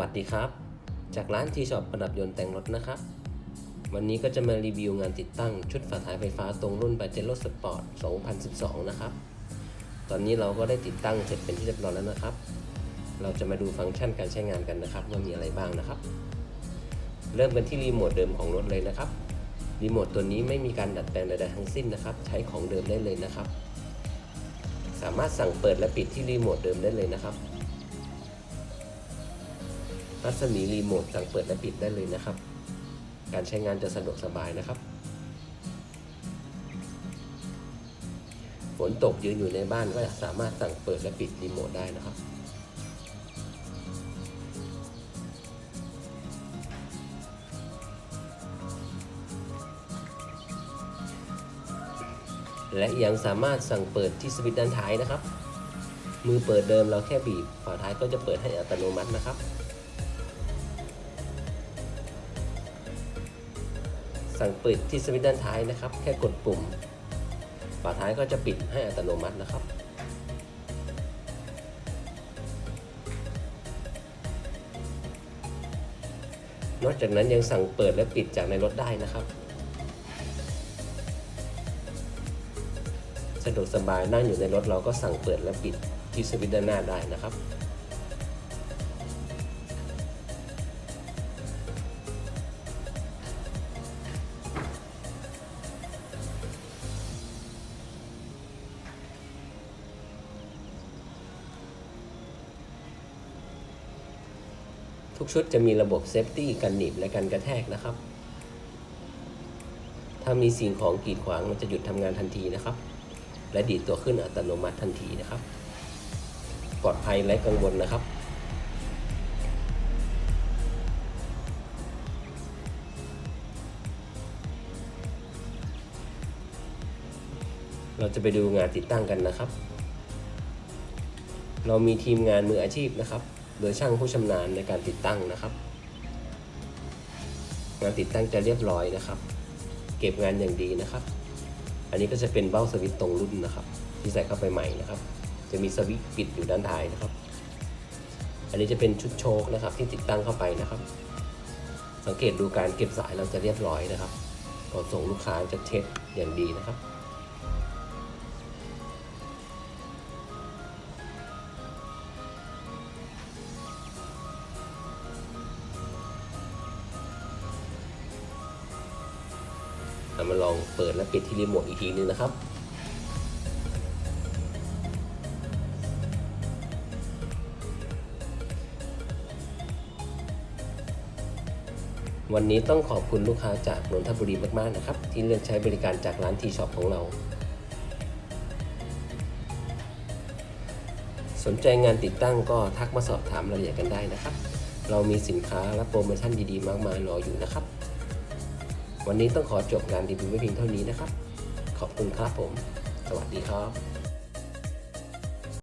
วัสดีครับ จากร้านทีช็อปประดับยนต์แต่งรถนะครับ วันนี้ก็จะมารีวิวงานติดตั้งชุดฝาท้ายไฟฟ้าตรงรุ่น p a j e r o Sport 2012 นะครับ ตอนนี้เราก็ได้ติดตั้งเสร็จเป็นที่เรียบร้อยแล้วนะครับ เราจะมาดูฟังก์ชันการใช้งานกันนะครับ ว่ามีอะไรบ้างนะครับ เริ่มกันที่รีโมทเดิมของรถเลยนะครับ รีโมทตัวนี้ไม่มีการดัดแปลงใดๆทั้งสิ้นนะครับ ใช้ของเดิมได้เลยนะครับ สามารถสั่งเปิดและปิดที่รีโมทเดิมได้เลยนะครับ รัศมีรีโมทสั่งเปิดและปิดได้เลยนะครับ การใช้งานจะสะดวกสบายนะครับ ฝนตกยืนอยู่ในบ้านก็สามารถสั่งเปิดและปิดรีโมทได้นะครับและยังสามารถสั่งเปิดที่สวิตช์ด้านท้ายนะครับ มือเปิดเดิมเราแค่บีบฝาท้ายก็จะเปิดให้อัตโนมัตินะครับ สั่งปิดที่สวิตช์ด้านท้ายนะครับ แค่กดปุ่มฝาท้ายก็จะปิดให้อัตโนมัตินะครับ นอกจากนั้นยังสั่งเปิดและปิดจากในรถได้นะครับ สะดวกสบายนั่งอยู่ในรถเราก็สั่งเปิดและปิดที่สวิตช์ด้านหน้าได้นะครับ ทุกชุดจะมีระบบเซฟตี้กันหนีบและกันกระแทกนะครับ ถ้ามีสิ่งของกีดขวางมันจะหยุดทำงานทันทีนะครับ และดีดตัวขึ้นอัตโนมัติทันทีนะครับ ปลอดภัยและกังวลนะครับเราจะไปดูงานติดตั้งกันนะครับ เรามีทีมงานมืออาชีพนะครับ โดยช่างผู้ชำนาญในการติดตั้งนะครับ งานติดตั้งจะเรียบร้อยนะครับ เก็บงานอย่างดีนะครับ อันนี้ก็จะเป็นเบ้าสวิตตรงรุ่นนะครับ ที่ใส่เข้าไปใหม่นะครับ จะมีสวิตปิดอยู่ด้านท้ายนะครับ อันนี้จะเป็นชุดโชคนะครับ ที่ติดตั้งเข้าไปนะครับ สังเกตดูการเก็บสายเราจะเรียบร้อยนะครับก่อนส่งลูกค้าจะเช็ดอย่างดีนะครับ เรามาลองเปิดและปิดที่รีโมทอีกทีนึงนะครับวันนี้ต้องขอบคุณลูกค้าจากนนทบุรีมาก ๆ นะครับ ที่เลือกใช้บริการจากร้านทีช็อปของเรา สนใจงานติดตั้งก็ทักมาสอบถามรายละเอียดกันได้นะครับ เรามีสินค้าและโปรโมชั่นดี ๆ มากมายรออยู่นะครับ วันนี้ต้องขอจบงานรีวิวไว้เพียงเท่านี้นะครับ ขอบคุณครับผม สวัสดีครับ